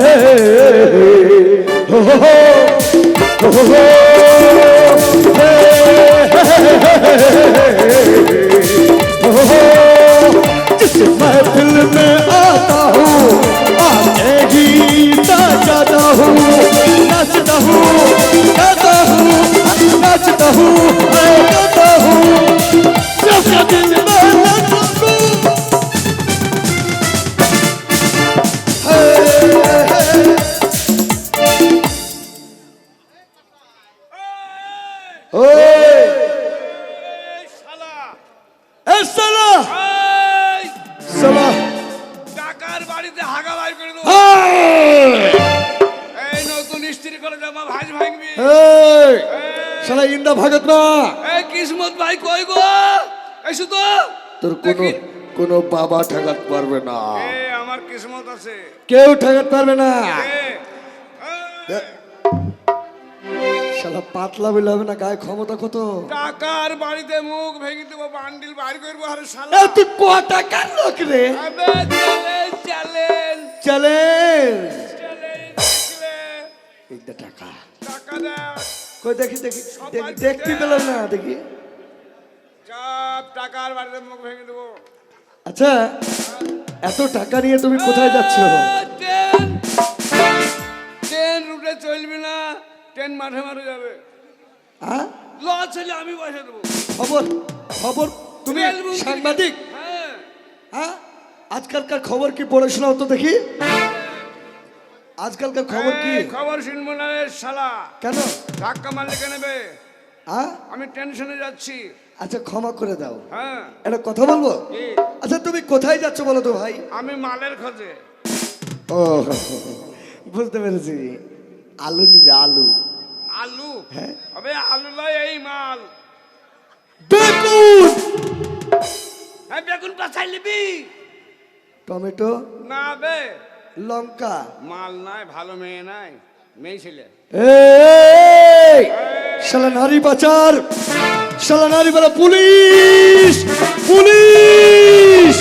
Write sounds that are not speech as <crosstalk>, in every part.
hey, hey. সালা ইন্দা ভাগত না এই কিসমত ভাই কই গো? এই শুধু তোর কোনো কোনো বাবা ঠেকাত পারবে না। এ আমার কিসমত আছে। কেউ ঠেকাত পারবে না। এ, এ, শালা পাতলা বলে হবে না গায়ে ক্ষমতা কত? টাকার বাড়িতে মুখ ভেঙে দেবো বান্ডিল বাইর করব আরে শালা। তুই ক টাকার লোক রে? চ্যালেঞ্জ চ্যালেঞ্জ চ্যালেঞ্জ টাকা। টাকা দেখ কই দেখি দেখি দেখি দেখতে পেলাম না দেখি। সব টাকার বাড়িতে মুখ ভেঙে দেবো। আচ্ছা এত টাকা নিয়ে তুমি কোথায় যাচ্ছ? ট্রেন ট্রেন রুটে চলবি না ট্রেন মাঠে মাঠে যাবে। হ্যাঁ হলে আমি বসে দেবো। খবর খবর তুমি সাংবাদিক? হ্যাঁ। হ্যাঁ আজকালকার খবর কি পড়ে শোনাও তো দেখি? আজকালকার খবর কি? খবর শুনব না রে শালা। কেন? ধাক্কা মারলে কেন নেবে? হ্যাঁ আমি টেনশনে যাচ্ছি। আচ্ছা ক্ষমা করে দাও। হ্যাঁ। একটা কথা বলব? আচ্ছা তুমি কোথায় যাচ্ছ বলো তো ভাই? আমি মালের খোঁজে। ও বুঝতে পেরেছি। আলু নিবে আলু। আলু? হ্যাঁ। হবে আলু লয় এই মাল। বেগুন! হ্যাঁ বেগুন পাছাই নিবি। টমেটো? না বে। লঙ্কা। মাল নাই ভালো মেয়ে নাই মেয়ে ছেলে। শালা নারী পাচার! শালা নারী বলা পুলিশ! পুলিশ!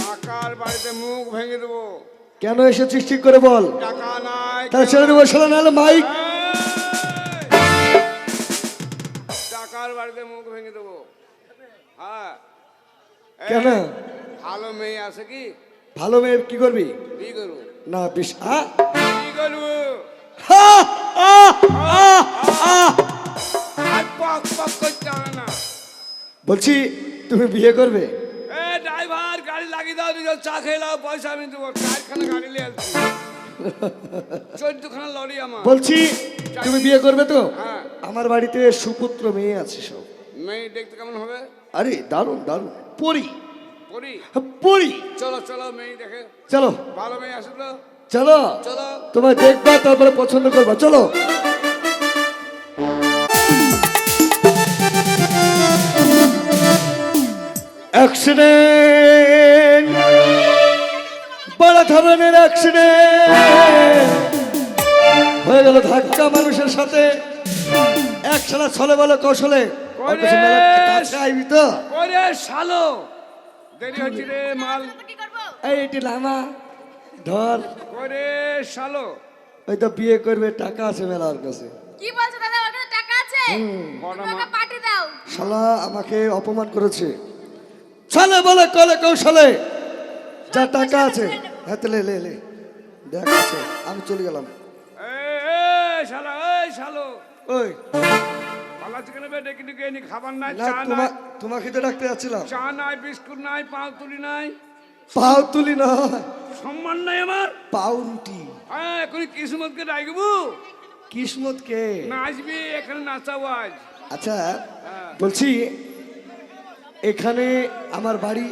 টাকার বাড়িতে মুখ ভেঙে দেবো। কেন এসেছিস ঠিক করে বল? টাকা নাই তাহলে ছেড়ে দেবো শালা নাহলে মাইক। টাকার বাড়িতে মুখ ভেঙে দেবো। হ্যাঁ। কেন? ভালো মেয়ে আছে কি? ভালো মেয়ে কি করবি? না না। বলছি তুমি বিয়ে করবে? ড্রাইভার গাড়ি লাগিয়ে দাও নিজের চা খেয়ে নাও পয়সা আমি দেবো। চারখানা গাড়ি নিয়ে চোদ্দখানা লরি আমার। বলছি তুমি বিয়ে করবে তো? হ্যাঁ। আমার বাড়িতে সুপুত্র মেয়ে আছে সব। মেয়ে দেখতে কেমন হবে? আরে দারুণ দারুণ। পড়ি পরি পড়ি। চলো চলো মেয়ে দেখে। চলো। ভালো মেয়ে চলো। চলো। তোমায় দেখবা তারপরে পছন্দ করবা। চলো। অ্যাক্সিডেন্ট বড় ধরনের অ্যাক্সিডেন্ট হয়ে গেল ধাক্কা মানুষের সাথে। এক সালা ছলে বলে কৌশলে শালো? দেরি হচ্ছে রে মাল। এই এটি লামা ধর। ওরে শালো। ওই তো বিয়ে করবে টাকা আছে মেলার কাছে। কি বলছো দাদা ওর কাছে টাকা আছে? ওকে পাঠিয়ে দাও। শালা আমাকে অপমান করেছে। ছলে বলে কলে কৌশলে। যা টাকা আছে। হ্যাঁ লে লে লে। দেখ আছে। আমি চলে গেলাম। এই, এই শালা এই শালো। ওই। ডেকে ডেকে এনে খাবার নাই চা নাই। তোমাকে তো ডাকতে যাচ্ছিলাম। চা নাই বিস্কুট নাই পাও তুলি নাই। পাও তুলি নয় সম্মান নাই আমার। পাউরুটি। হ্যাঁ এখন কিসমতকে ডাকবো। কিসমত কে না এখানে নাচাবো আজ। আচ্ছা বলছি এখানে আমার বাড়ি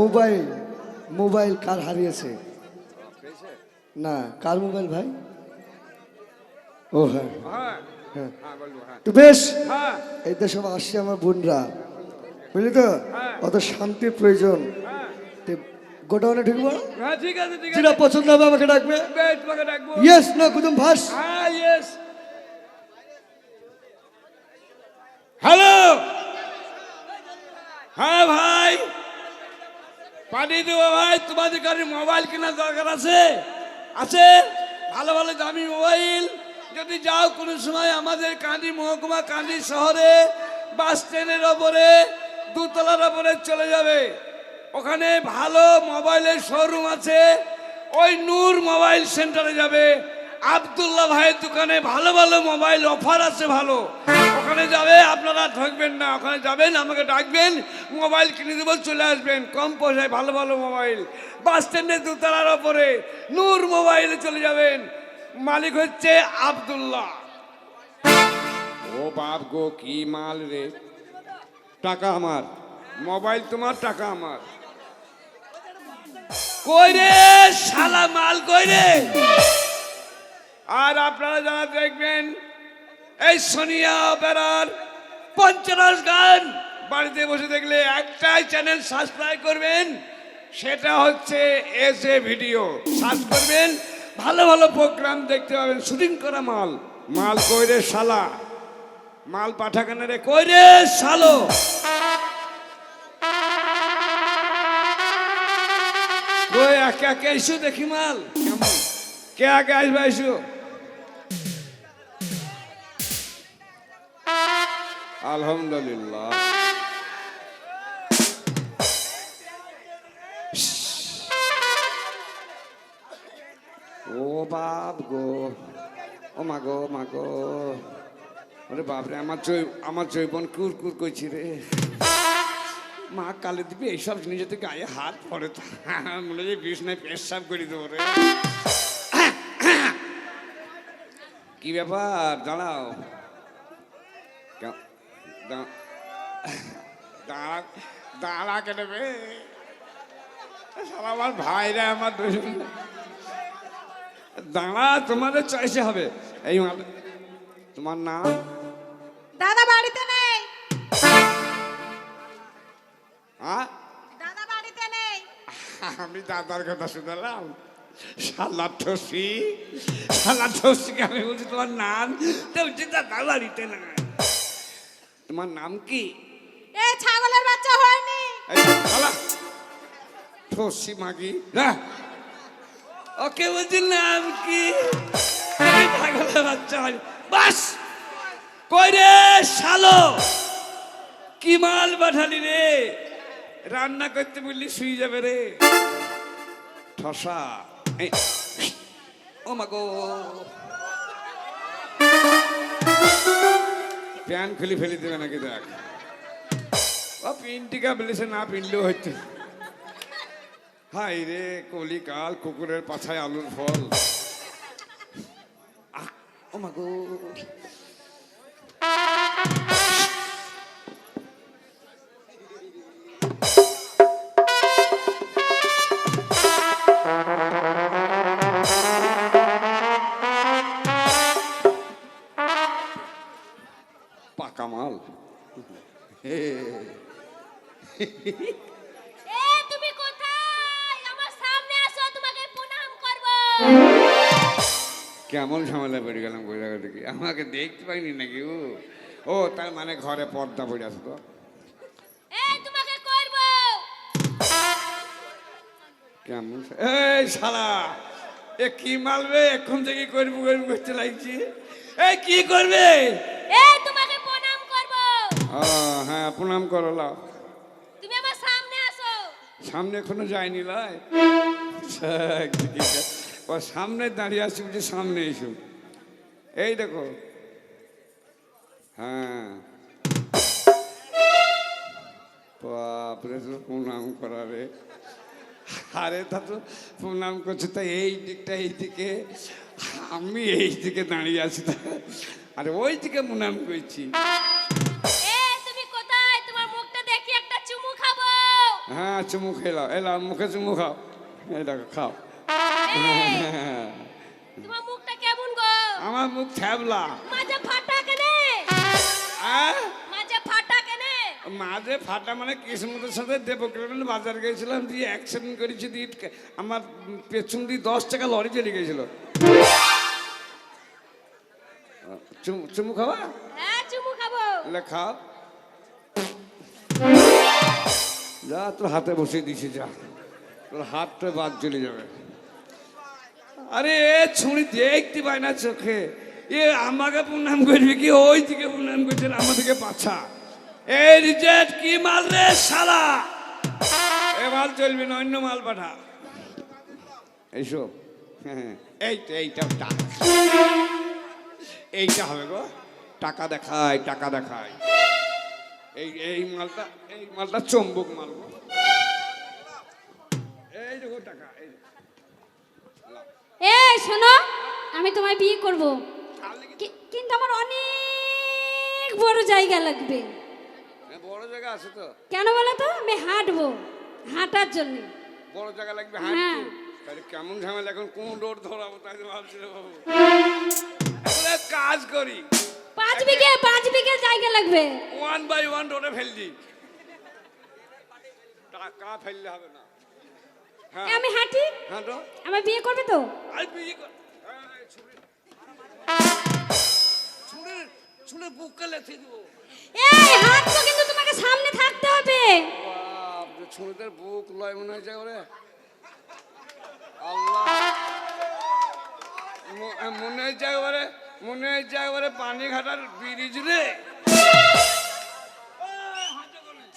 মোবাইল মোবাইল কার হারিয়েছে? না কার মোবাইল ভাই? ও হ্যাঁ। হ্যাঁ। তো বেশ এই দেশে আসছে আমার বোনরা। বুঝলি তো। অত শান্তির প্রয়োজন। গোডাউনে ঢুকবো? হ্যাঁ যেটা পছন্দ হবে আমাকে ডাকবে। ইয়েস না কুতুম ভাস হ্যাঁ হ্যালো! হ্যাঁ ভাই। পাঠিয়ে দেবো ভাই। তোমাদের কাছে মোবাইল কেনার দরকার আছে? আছে? ভালো ভালো দামি মোবাইল। যদি যাও কোনো সময় আমাদের কান্দি মহকুমা কান্দি শহরে, বাস স্ট্যান্ডের ওপরে, দুতলার ওপরে চলে যাবে। ওখানে ভালো মোবাইলের শোরুম আছে। ওই নূর মোবাইল সেন্টারে যাবে। আবদুল্লাহ ভাইয়ের দোকানে ভালো ভালো মোবাইল অফার আছে ভালো। ওখানে যাবে আপনারা ঠকবেন না। ওখানে যাবেন আমাকে ডাকবেন মোবাইল কিনে দেবো চলে আসবেন। কম পয়সায় ভালো ভালো মোবাইল। বাস স্ট্যান্ডের দুতলার ওপরে নূর মোবাইলে চলে যাবেন। মালিক হচ্ছে আবদুল্লাহ। ও বাপ গো কি মাল রে। টাকা আমার। মোবাইল তোমার টাকা আমার। কই রে শালা মাল কই রে? আর আপনারা যারা দেখবেন, এই সোনিয়া বেড়ার পঞ্চরস গান, বাড়িতে বসে দেখলে একটাই চ্যানেল সাবস্ক্রাইব করবেন, সেটা হচ্ছে এস এ ভিডিও সার্চ করবেন, ভালো ভালো প্রোগ্রাম দেখতে পাবেন। শুটিং করা মাল। মাল কইরে শালা। মাল পাঠাখানে রে কইরে শালো। দেখি মাল। কে আগে আসবে এসো? আলহামদুলিল্লাহ। ও বাপ গো। ও মা গো মা গো। ওরে বাপরে আমার জৈ আমার জৈবন কুর কুর করছি রে। মা কালে দিবি, এইসব জিনিস যদি গায়ে হাত পড়ে তো। মনে হয় বিষ্ণায় পেশাব করে দেবো রে। কি ব্যাপার? দাঁড়াও। দাঁড়া দাঁড়া বে শালা আমার ভাইরা আমার দুজন দাঁড়া তোমাদের চয়েসে হবে। এই তোমার নাম দাদা বাড়িতে নেই। হ্যাঁ দাদা বাড়িতে নেই। আমি দাদার কথা শুনলাম। শালা ঠসি শালা ঠসিকে আমি বলছি তোমার নাম তো দাদা বাড়িতে না তোমার নাম কি? এ ছাগলের বাচ্চা হয়নি। এই শালা ঠসি মাগি। না। ওকে বলছি নাম কি? এই পাগলের বাচ্চা হয় বাস! কই রে শালো? কি মাল পাঠালি রে? রান্না করতে বললি শুয়ে যাবে রে। ঠসা। ও মা প্যান খুলি ফেলে দেবে নাকি দেখ। ও পিনটিকা বলেছে না পিনলেও হচ্ছে। হাই রে কলিকাল কুকুরের পাছায় আলুর ফল। আহ, কেমন ঝামেলা পড়ে গেলাম ওই জায়গা থেকে? আমাকে দেখতে পাইনি নাকি ও? ও তার মানে ঘরে পর্দা পড়ে আছে তো। কেমন এই শালা এ কি মালবে এখন থেকে করব করব করতে লাগছি। এই কি করবে? এ তোমাকে প্রণাম করব। ও হ্যাঁ প্রণাম করো লাও। তুমি আমার সামনে আসো। সামনে এখনও যায়নি লাই? একদিকে যা- ও সামনে দাঁড়িয়ে আসছি বলছি সামনে এসো। এই দেখো। হ্যাঁ। বাপরে তো প্রণাম করারে আরে তা তো প্রণাম করছে। তা এই দিকটা এই দিকে। আমি এই দিকে দাঁড়িয়ে আছি। আরে ওই দিকে প্রণাম করছি। হ্যাঁ চুমু খেলাও এলাও মুখে চুমু খাও। এই দেখো খাও। তোমার মুখটা কেমন গো? আমার মুখ থ্যাবলা মাঝে ফাটা কেনে? মাঝে ফাটা কেনে? মাঝে ফাটা মানে কিসমতের সাথে দেবগ্রামের বাজার গেছিলাম দিয়ে অ্যাক্সিডেন্ট করেছি দিয়ে আমার পেছন দিয়ে দশ টাকা লরি চলে গেছিল। চুমু খাওয়া হ্যাঁ চুমু খাব। এলে যা তোর হাতে বসিয়ে দিছি যা। তোর হাতটা বাদ চলে যাবে। আরে ছুঁড়ি দেখতে পাই না চোখে। এ আমাকে প্রণাম করবি কি? ওই দিকে প্রণাম করছে আমাদেরকে পাছা। এই রিজেক্ট কি মাল রে শালা? এ মাল চলবে না, অন্য মাল পাঠা। এইসব হ্যাঁ এই এইটা এইটা হবে গো। টাকা দেখায় টাকা দেখায় এই এই মালটা এই মালটা চম্বক মাল গো। এই দেখো টাকা, এই এই শোনো আমি তোমায় বিয়ে করব। কিন্তু আমার অনেক বড় জায়গা লাগবে। বড় জায়গা আছে তো। কেন বলো তো? আমি হাঁটবো হাঁটার জন্য। বড় জায়গা লাগবে হ্যাঁ। হাঁটতে তাহলে কেমন ঝামেলা এখন কোন রোড ধরাবো তাই তো ভাবছি রে বাবু। কাজ করি। পাঁচ বিঘে পাঁচ বিঘে জায়গা লাগবে। ওয়ান বাই ওয়ান রোডে ফেল দিই। টাকা ফেললে হবে না। হ্যাঁ এ, আমি হাঁটি? হ্যাঁ তো আমার বিয়ে করবে তো। ছুরি। ছুরি লেথে দেবো? এই হাঁটবো কিন্তু তোমাকে সামনে থাকতে হবে। বাপ রে, বুক লয় মনে হয়েছে ওরে। আল্লাহ। মনে হয়েছে একবারে মনে হয়েছে একবারে পানি ঘাটার ব্রিজ রে।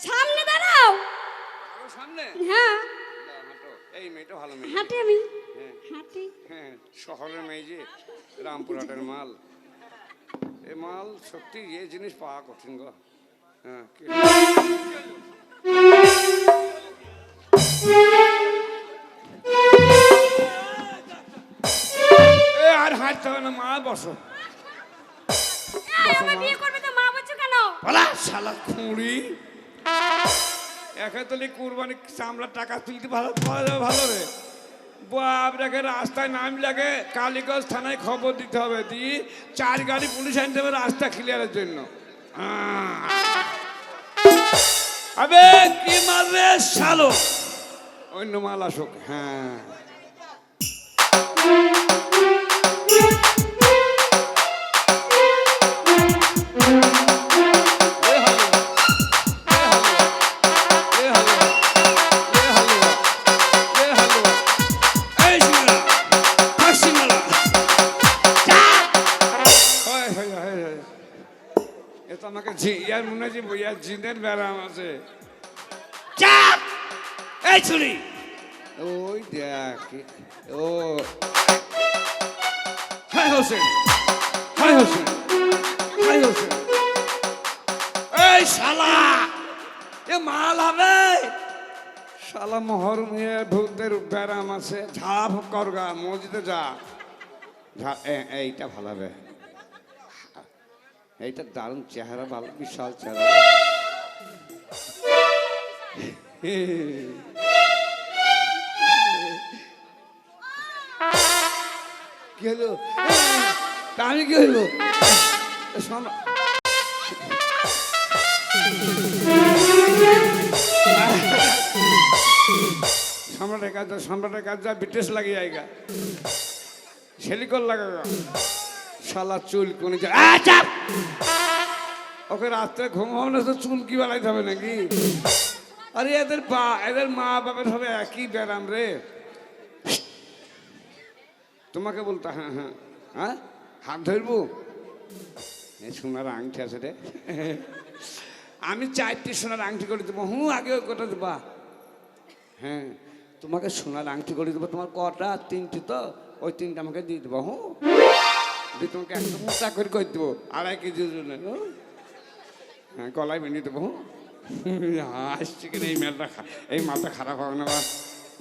সামনে দাঁড়াও। সামনে? হ্যাঁ। এই মেয়েটা ভালো মেয়ে। হাঁটি আমি। হ্যাঁ। হাঁটি। হ্যাঁ শহরের মেয়ে যে রামপুরহাটের মাল। এ মাল সত্যি এ জিনিস পাওয়া কঠিন গো। হ্যাঁ এ আর হাঁটতে হবে না মা বসো। বিয়ে করবে তো মা বলছো কেন? শালা খুঁড়ি। একে তলি কুরবানি চামড়ার টাকা তুলতে ভালো, পাওয়া যাবে ভালো রে। বাপ রেখে রাস্তায় নাম লাগে, কালীগঞ্জ থানায় খবর দিতে হবে। দিয়ে চার গাড়ি পুলিশ আনতে হবে রাস্তা ক্লিয়ারের জন্য। আবে, কি মারবে শালো? অন্য মাল আসুক হ্যাঁ। হয় জিনের ব্যারাম আছে। চাপ! এই ছুরি! ওই দেখ ও। হাই হোসেন হাই হোসেন হাই হোসেন। এই শালা! এ মাল হবে। শালা মোহর নিয়ে ভূতদের ব্যারাম আছে। ঝাড়া করগা মসজিদে যা। এইটা ভালো হবে। এইটা দারুণ চেহারা ভালো বিশাল চেহারা। কি আমি কি হইল সম্রাটের কাজ সম্রাটের কাজ যা বিটেস লাগে জায়গা সেলিকল লাগা শালা চুল কোনে যা আ, চাপ! ওকে রাত্রে ঘুম হবে না, তো চুল কি বেলাইতে হবে নাকি? আরে এদের বা, এদের মা বাবার হবে একই ব্যারাম রে। তোমাকে বলতো হ্যাঁ হ্যাঁ হ্যাঁ হাত ধরবো? সোনার আংটি আছে রে। আমি চারটি সোনার আংটি করে দেবো, হুঁ, আগে ওই কটা দেবা। হ্যাঁ তোমাকে সোনার আংটি করে দেবো, তোমার কটা, তিনটি তো, ওই তিনটা আমাকে দিয়ে দেবো, হুঁ। দিয়ে তোমাকে একদম মোটা করে করে দেবো। আড়াই কেজি ওজনের হ্যাঁ গলায় বেঁধে দেবো? আসছে কিনা এই মালটা এই মালটা খারাপ হবে না বা?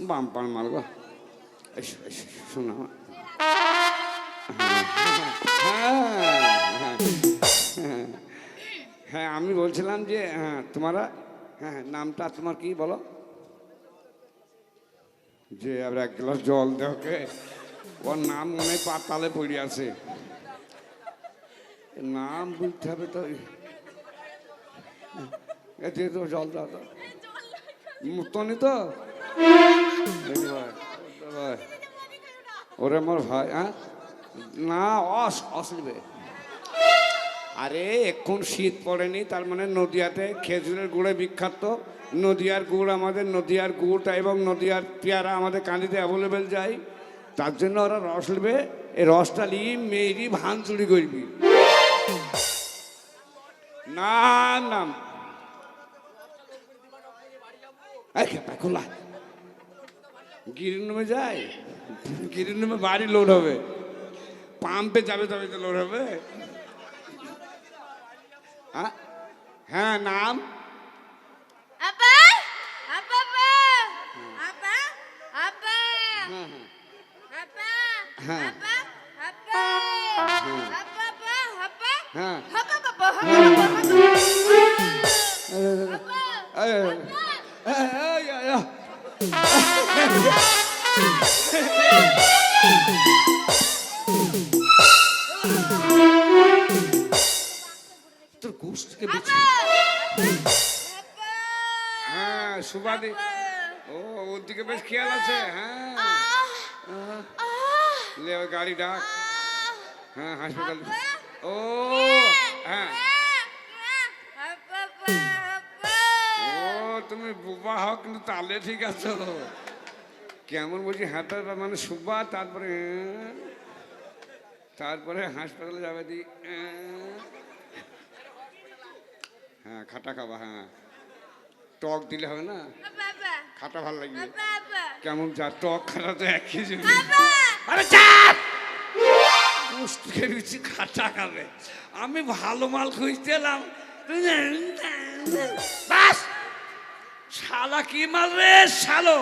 বাম পান মাল গো শোনো। হ্যাঁ হ্যাঁ হ্যাঁ। হ্যাঁ আমি বলছিলাম যে হ্যাঁ তোমারা হ্যাঁ নামটা তোমার কি বলো? যে, আবার এক গ্লাস জল দেওকে ওর নাম মনে পাতালে পড়ে আছে। নাম বলতে হবে তো। এ দিয়ে তো জল দাও তো। তো। ওরে আমার ভাই হ্যাঁ? না, অস অস নেবে আরে, এখন শীত পড়েনি, তার মানে নদিয়াতে খেজুরের গুড়ে বিখ্যাত। নদিয়ার গুড় আমাদের, নদিয়ার গুড় এবং নদিয়ার পেয়ারা আমাদের কাঁদিতে অ্যাভেলেবেল যায়। তার জন্য ওরা রস নেবে। এই রসটা নিয়ে মেয়েরই ভান চুরি করবি। না না। খোলা। গিরিনুমে যায় গিরিনুমে বাড়ি লোড হবে। পাম্পে যাবে তবে তো লোড হবে। হ্যাঁ? হ্যাঁ নাম? হ্যাঁ। গাড়ি ডাক। হ্যাঁ হাসপাতাল। ও হ্যাঁ। ও তুমি বুবা হও কিন্তু তালে ঠিক আছো। কেমন বলছি হাঁটা মানে সুবা তারপরে তারপরে হাসপাতালে যাবে দি হ্যাঁ। খাটা খাবা হ্যাঁ। টক দিলে হবে না? খাটা ভালো লাগবে। কেমন যা টক খাটা তো একই জিনিস। আরে পুষ্টিকে বেশি খাটা খাবে। আমি ভালো মাল খুঁজতেলাম। বাস! শালা কি মাল রে শালো?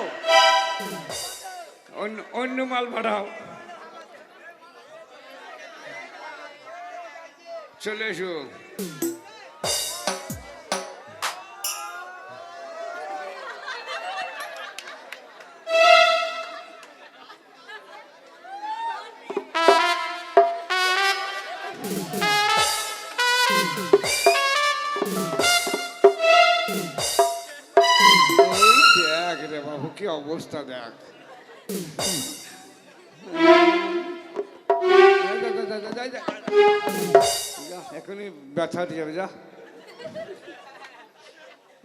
অন্য অন্য মাল পাঠাও। চলে এসো। <laughs> ওই দেখ রে বাবু কি অবস্থা দেখ। এখনই ব্যথা দিয়ে যা।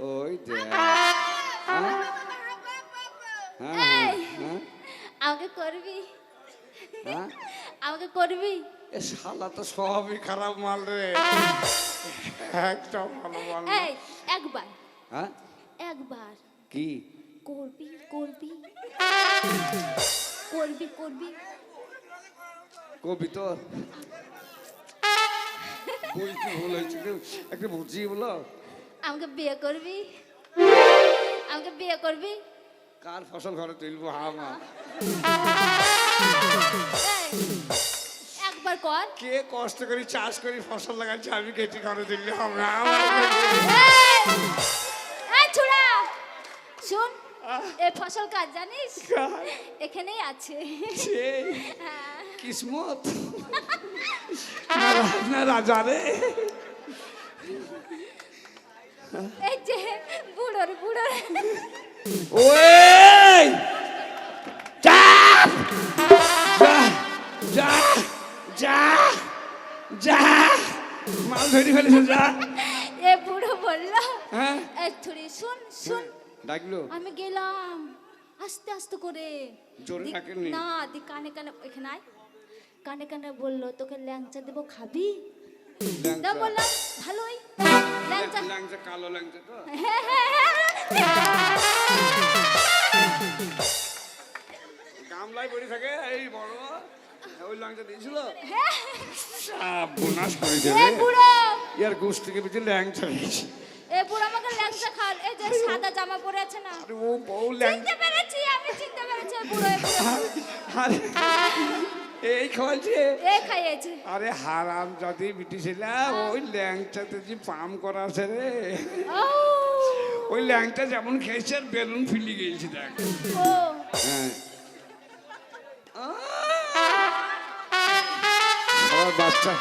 ওই দেখ। হ্যাঁ? হ্যাঁ হ্যাঁ, আমাকে করবি? আমাকে করবি? এ শালা তো সবই খারাপ মাল রে। একটা ভালো মাল। এই একবার। হ্যাঁ? একবার। কি? করবি করবি। করবি করবি। কবি তো। বলতে ভুল হয়েছে? একটা বুঝিয়ে বলো। আমাকে বিয়ে করবি? আমাকে বিয়ে করবি? কার ফসল ঘরে তুলবো? হা একবার কর। কে কষ্ট করে চাষ করে ফসল লাগাচ্ছি আমি কেটে ঘরে। এই, এই ছুড়া শুন এ ফসল কাজ জানিস? কার? এখানেই আছে। হ্যাঁ। কিসমত। না রাজা রে। এই যে বুড়োর বুড়োর। ওই চাপ যা! যা! যা যা। মাল ধরে ফেলেছে যা। এ বুড়ো বলল হ্যাঁ? ছুরি শুন শুন। ডাকলো। আমি গেলাম আস্তে আস্তে করে। জোরে দি- না দি কানে কানে এখানে আয়। কানে কানে বলল তোকে ল্যাংচা দেবো খাবি? না বললাম ভালোই। ল্যাংচা। ল্যাংচা কালো ল্যাংচা তো। হ্যাঁ, হ্যাঁ, গামলায় পড়ে থাকে এই বড়। ওই ল্যাংচা দিয়েছিল। হ্যাঁ। বোনাস করে দেবে বুড়ো। ইয়ার গোষ্ঠ থেকে বেঁচে ল্যাংচা দিয়েছি এ বুড়ো আমাকে ল্যাংচা খাল এই যে সাদা জামা পরে আছে না। আরে ও বউ ল্যাংচা চিনতে পেরেছি আমি চিনতে পেরেছি বুড়ো আরে এই খাওয়াচ্ছে। এ খাইয়েছে। আরে হারাম যদি বিটিছিলা ওই ল্যাংচাতে যে পাম করা আছে রে। ওই ল্যাংচা যেমন খেয়েছে আর বেলুন ফিলি গিয়েছে দেখ। হ্যাঁ। শালার বাচ্চা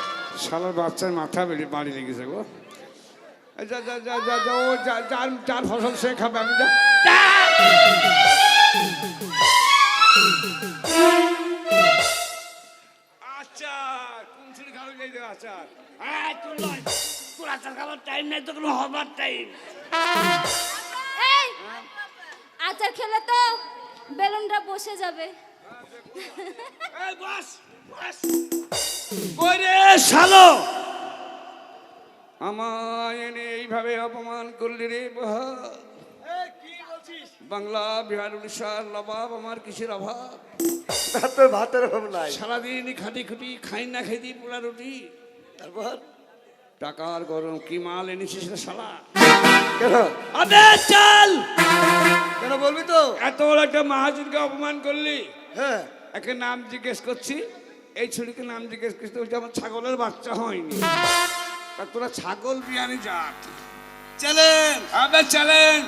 শালার বাচ্চার মাথা বেড়ে বাড়ি লেগেছে গো। যা যা যা যা যা ও যা যার যার ফসল সে খাবে আমি যা। কোন খাবে আচার। হ্যাঁ তোর লয় তোর আচার খাবার টাইম নাই তো কোনো হবার টাইম এই আচার খেলে তো বেলুনটা বসে যাবে। বস বস। কই রে শালো! আমায় এনে এইভাবে অপমান করলি রে বাংলা বিহার উড়িষ্যার নবাব আমার কিসের অভাব? তোর ভাতের অভাব নাই। সারাদিন খাটি খুটি খাই না খেতি পোড়া রুটি। তারপর? টাকার গরম কি মাল এনেছিস রে শালা? কেন? আবে চল! কেন বলবি তো? এত বড় একটা মহাজনকে অপমান করলি। হ্যাঁ। একে নাম জিজ্ঞেস করছি এই ছুরিকে নাম জিজ্ঞেস করছি বলছে আমার ছাগলের বাচ্চা হয়নি তা তোরা ছাগল বিয়ানি যাক চ্যালেঞ্জ আবে চ্যালেঞ্জ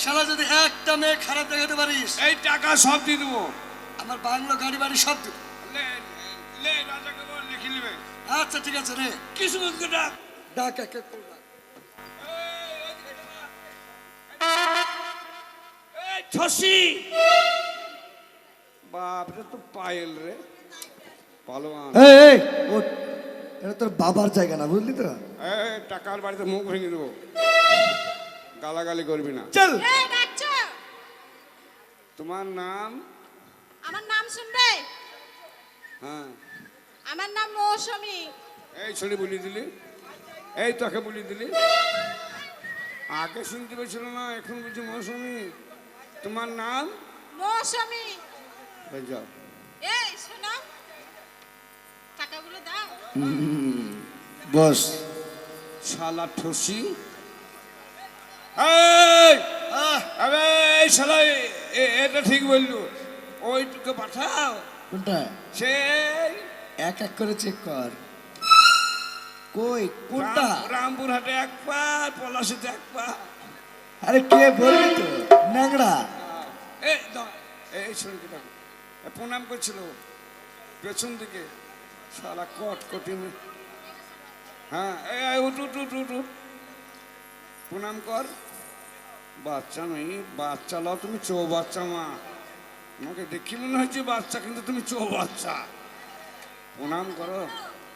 শালা যদি একটা মেয়ে খারাপ দেখাতে পারিস এই টাকা সব দিয়ে দেবো আমার বাংলো গাড়ি বাড়ি সব দেবো আচ্ছা ঠিক আছে রে কিছু বলতে ডাক ডাক এক এক বাপরে তো পায়েল রে এই এই। ওঠ। এটা তোর বাবার জায়গা না বুঝলি তো? এই টাকার বাড়িতে মুখ ভেঙে দেবো। গালাগালি করবি না। চল। তোমার নাম? আমার নাম শুনবে? হ্যাঁ। আমার নাম মৌসুমী। এই ছড়ি বলি দিলি? এই তোকে বলি দিলি? আগে শুনতে পেয়েছিল না এখন বুঝি মৌসুমি। তোমার নাম? মৌসুমী। যাও। এই শোনো। বস। শালা ঠসি। এই আহ, আবে এই শালা এ- এ- এটা ঠিক বললু। ওইটুকু পাঠাও। কোনটা? সেই। এক এক করে চেক কর। কই কোনটা? রাম- রামপুরহাটে এক পা পলাশিতে এক পা আরে কে বলবি তো? ন্যাংড়া। এই দাও, এই এ প্রণাম করছিল। পেছন দিকে। শালা কট কটিনে হ্যাঁ উঠ উঠ উঠ উঠ। প্রণাম কর। বাচ্চা নেই বাচ্চা লও তুমি চৌ বাচ্চা মা। আমাকে দেখি মনে হচ্ছে বাচ্চা কিন্তু তুমি চৌ বাচ্চা। প্রণাম করো।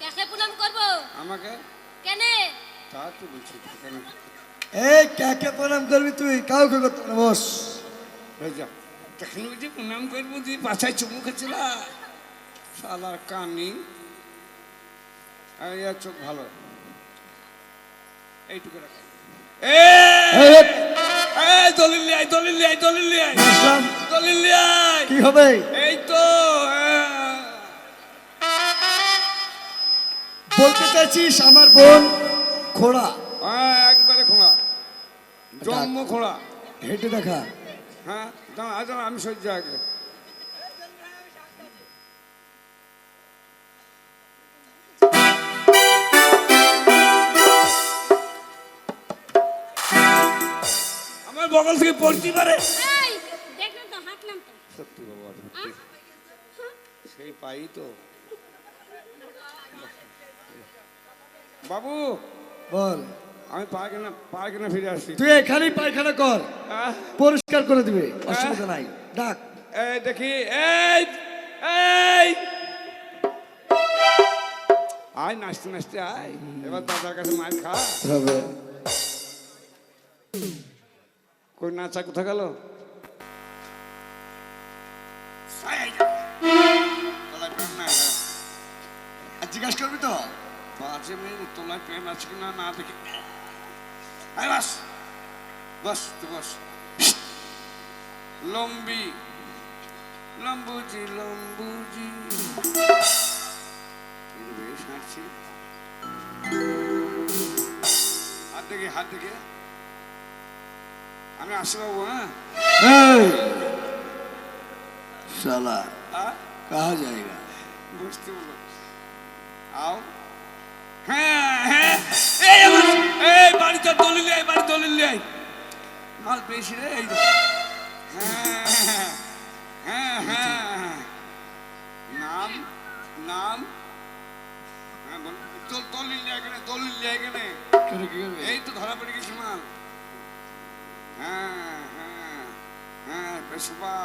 কাকে প্রণাম করব? আমাকে? কেনে? তা তো বলছি কেন? এই কাকে প্রণাম করবি তুই? কাউকে করতে না, বস। হয়ে যা তখন বলছি প্রণাম করব তুই পাছায় চুমু খেছিল শালার কানি। ইয়ার চোখ ভালো। এইটুকু রাখ। এই, এই, এই দলিল লিয়াই দলিল লিয়াই দলিল লিয়াই দলিল লিয়াই কি হবে? এই তো হ্যাঁ। বলতে চাইছিস আমার বোন খোড়া? হ্যাঁ একবারে খোঁড়া। জন্ম খোঁড়া। হেঁটে দেখা। হ্যাঁ দাঁড়া আমি সহ্য আগে। বগল থেকে পড়তে পারে। এই দেখলাম তো হাঁটলাম তো সত্যি বাবা সেই পাই তো। বাবু বল। আমি পায়খানা পায়খানা ফিরে আসছি। তুই এখানেই পায়খানা কর। আহ, পরিষ্কার করে দিবে। অসুবিধা নাই। ডাক। এই দেখি এই এই। আয় নাচতে নাচতে আয়। এবার দাদার কাছে মার খা। হবে কই নাচা কোথা গেল? জিজ্ঞাসা করবি তো? বাজে মেয়ে তোলায় প্রেম আছে কিনা না তুই বস। লম্বি, লম্বুজি লম্বুজি। হাত দেখে হাত দেখে। আমি আসি বাবু হ্যাঁ? শালা কাহা যায়গা বুঝতে বলো। আও। হ্যাঁ হ্যাঁ। এই বাড়িতে দলিল এই বাড়ি দলিল এই। মাল বেশি রে এই দেখো। হ্যাঁ হ্যাঁ হ্যাঁ নাম নাম। হ্যাঁ বল। দলিল এখানে দলিল এখানে। এই তো ধরা পড়ে গেছি মাল। হ্যাঁ হ্যাঁ হ্যাঁ পেশবা